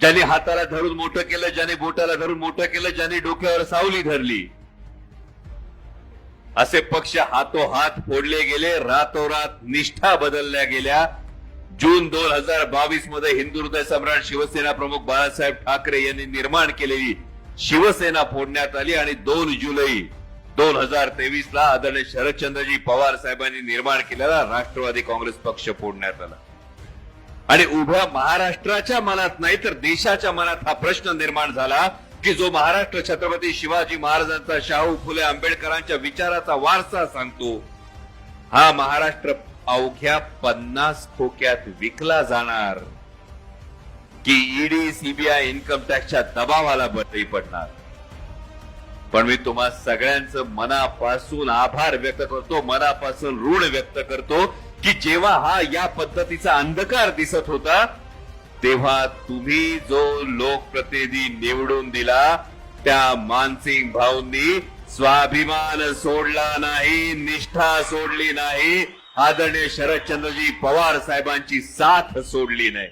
ज्याने हाताला धरून मोठं केलं ज्याने बोटाला धरून मोठं केलं ज्याने डोक्यावर सावली धरली. असे पक्ष हातोहात फोडले गेले रातोरात निष्ठा बदलल्या गेल्या. जून दोन हजार बावीसमध्ये हिंदू हृदय सम्राट शिवसेना प्रमुख बाळासाहेब ठाकरे यांनी निर्माण केलेली शिवसेना फोडण्यात आली आणि दोन जुलै दोन हजार तेवीस ला आदरणीय शरदचंद्रजी पवार साहेबांनी निर्माण केलेला राष्ट्रवादी काँग्रेस पक्ष फोडण्यात आला. आणि उभ्या महाराष्ट्राच्या मनात नाही तर देशाच्या मनात हा प्रश्न निर्माण झाला की जो महाराष्ट्र छत्रपती शिवाजी महाराजांचा शाहू फुले आंबेडकरांच्या विचाराचा वारसा सांगतो हा महाराष्ट्र अवघ्या पन्नास खोक्यात विकला जाणार. की E D C B I income टॅक्सच्या दबावाला बळी पडणार. पण मी तुम्हा सगळ्यांचं मनापासून आभार व्यक्त करतो मनापासून ऋण व्यक्त करतो की जेव्हा हा या पद्धतीचा अंधकार दिसत होता तेव्हा तुम्ही जो लोकप्रतिनिधी निवडून दिला त्या मानसिंग भाऊंनी स्वाभिमान सोडला नाही निष्ठा सोडली नाही आदरणीय शरदचंद्रजी पवार साहेबांची साथ सोडली नाही.